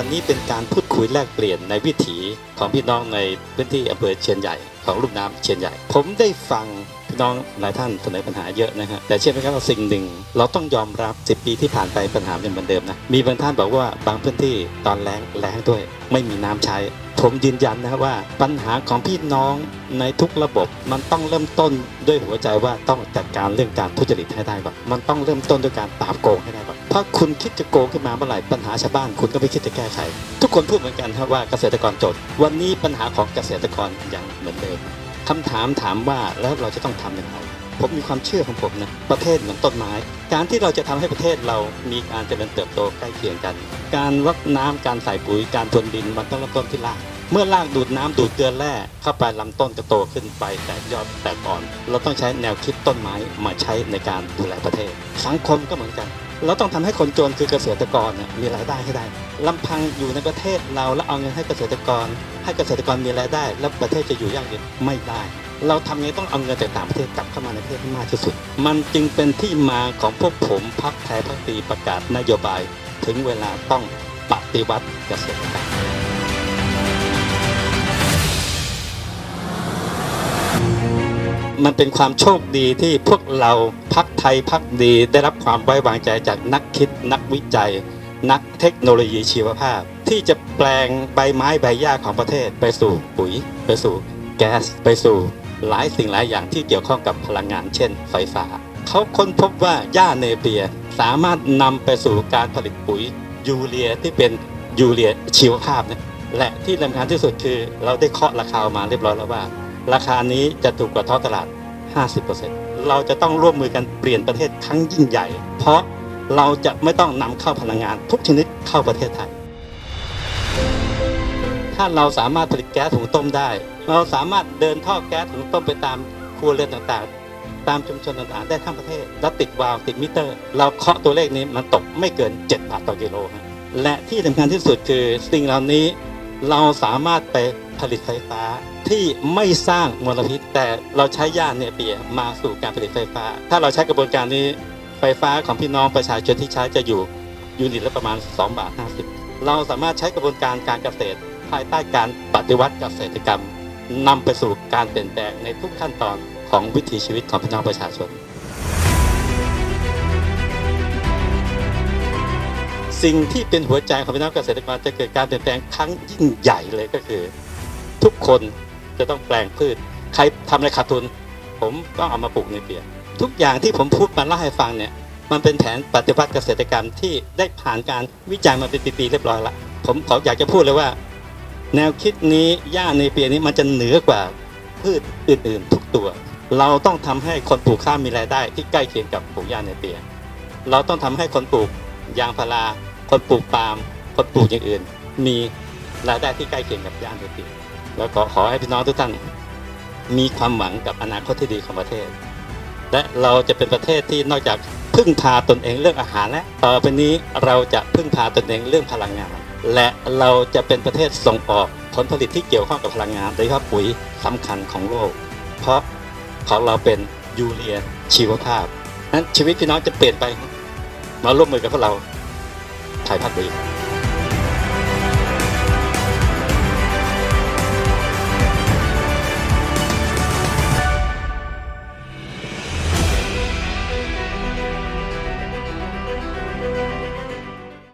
วันนี้เป็นการพูดคุยแลกเปลี่ยนในวิถีของพี่น้องในพื้นที่อำเภอเชียนใหญ่ของลูกน้ำเชียนใหญ่ ผมได้ฟังพี่น้องหลายท่านเสนอปัญหาเยอะนะฮะแต่เชื่อไหมครับว่าสิ่งหนึ่ง เราต้องยอมรับ 10 ปีที่ผ่านไปปัญหายังเหมือนเดิมนะมีบางท่านบอกว่าบางพื้นที่ตอนแล้งแล้งด้วย ไม่มีน้ำใช้ ผมยืนยันนะครับว่าปัญหาของพี่น้องในทุกระบบมันต้องเริ่มต้นด้วยหัวใจว่าต้องจัดการเรื่องการทุจริตให้ได้ก่อนมันต้องเริ่มต้นด้วยการปราบโกงให้ได้ ก่อนถ้าคุณคิดจะโกงขึ้นมาเมื่อไหร่ปัญหาชาวบ้านคุณก็ไม่คิดจะแก้ไข ทุกคนพูดเหมือนกันครับว่าเกษตรกรจนวันนี้ปัญหาของเกษตรกรยังเหมือนเดิมคำถามถามว่าแล้วเราจะต้องทำอย่างไรผมมีความเชื่อของผมนะประเทศเหมือนต้นไม้ การที่เราจะทำให้ประเทศเรามีการเจริญเติบโตใกล้เคียงกัน การรดน้ำการใส่ปุ๋ยการพรวนดินมันต้องเริ่มต้นที่ราก เมื่อรากดูดน้ำดูดเกลือแร่เข้าไปลำต้นจะโตขึ้นไปแตกยอดแตกอ่อน เราต้องใช้แนวคิดต้นไม้มาใช้ในการดูแลประเทศ สังคมก็เหมือนกัน เราต้องทำให้คนจนคือเกษตรกรเนี่ยมีรายได้ให้ได้ลำพังอยู่ในประเทศเราแล้วเอาเงินให้เกษตรกร ให้เกษตรกรมีรายได้ แล้วประเทศจะอยู่ยั่งยืนไม่ได้ เราทำไงต้องเอาเงินจากต่างประเทศกลับเข้ามาในประเทศให้มากที่สุด มันจึงเป็นที่มาของพวกผมพักไทยพักดีประกาศนโยบาย ถึงเวลาต้องปฏิวัติเกษตรกรรม มันเป็นความโชคดีที่พวกเราพักไทยพักดีได้รับความไว้วางใจจากนักคิด นักวิจัย นักเทคโนโลยีชีวภาพ ที่จะแปลงใบไม้ใบหญ้าของประเทศไปสู่ปุ๋ย ไปสู่แก๊ส ไปสู่หลายสิ่งหลายอย่างที่เกี่ยวข้องกับพลังงานเช่น ไฟฟ้า เขาค้นพบว่าหญ้าเนเปียสามารถนำไปสู่การผลิตปุ๋ยยูเรียที่เป็นยูเรียชีวภาพนะและที่สำคัญที่สุดคือเราได้เคาะราคาออกมาเรียบร้อยแล้วว่า ราคานี้จะถูกกว่าท้องตลาด 50%เราจะต้องร่วมมือกันเปลี่ยนประเทศครั้งยิ่งใหญ่ เพราะเราจะไม่ต้องนำเข้าพลังงานทุกชนิดเข้าประเทศไทย ถ้าเราสามารถผลิตแก๊สถุงต้มได้ เราสามารถเดินท่อแก๊สถุงต้มไปตามครัวเรือนต่างๆ ตามชุมชนต่างๆ ได้ทั้งประเทศ แล้วติดวาล์วติดมิเตอร์ เราเคาะตัวเลขนี้มันตกไม่เกิน 7 บาทต่อกิโลฮะและที่สำคัญที่สุดคือสิ่งเหล่านี้เราสามารถไปผลิตไฟฟ้า ที่ไม่สร้างมลพิษ แต่เราใช้หญ้าเนี่ยเปียมาสู่การผลิตไฟฟ้า ถ้าเราใช้กระบวนการนี้ไฟฟ้าของพี่น้องประชาชนที่ใช้จะอยู่ยูนิตละประมาณ 2 บาท 50 เราสามารถใช้กระบวนการการเกษตร ภายใต้การปฏิวัติเกษตรกรรมนำไปสู่การเปลี่ยนแปลงในทุกขั้นตอนของวิถีชีวิตของพี่น้องประชาชน สิ่งที่เป็นหัวใจของพี่น้องเกษตรกรจะเกิดการเปลี่ยนแปลงครั้งยิ่งใหญ่เลยก็คือ ทุกคน จะต้องแปลงพืช ใครทำอะไรขาดทุน ผมต้องเอามาปลูกในเปียทุกอย่างที่ผมพูดมาเล่าให้ฟังเนี่ยมันเป็นแผนปฏิวัติเกษตรกรรมที่ได้ผ่านการวิจัยมาเป็นปีๆเรียบร้อยละผมขออยากจะพูดเลยว่า แนวคิดนี้หญ้าในเปียนี้มันจะเหนือกว่าพืชอื่นๆ ทุกตัว เราต้องทำให้คนปลูกข้าวมีรายได้ ที่ใกล้เคียงกับปลูกหญ้าในเปีย เราต้องทำให้คนปลูกยางพารา คนปลูกปาล์มคนปลูกอย่างอื่น มีรายได้ที่ใกล้เคียงกับหญ้าในเปีย แล้วก็ขอให้พี่น้องทุกท่านมีความหวังกับอนาคตที่ดีของประเทศ และเราจะเป็นประเทศที่นอกจากพึ่งพาตนเองเรื่องอาหารและต่อไปนี้เราจะพึ่งพาตนเองเรื่องพลังงาน และเราจะเป็นประเทศส่งออกผลผลิตที่เกี่ยวข้องกับพลังงานโดยเฉพาะปุ๋ยสำคัญของโลก เพราะของเราเป็นยูเรียชีวภาพนั้นชีวิตพี่น้องจะเปลี่ยนไปมาร่วมมือกับพวกเราไทยพักดี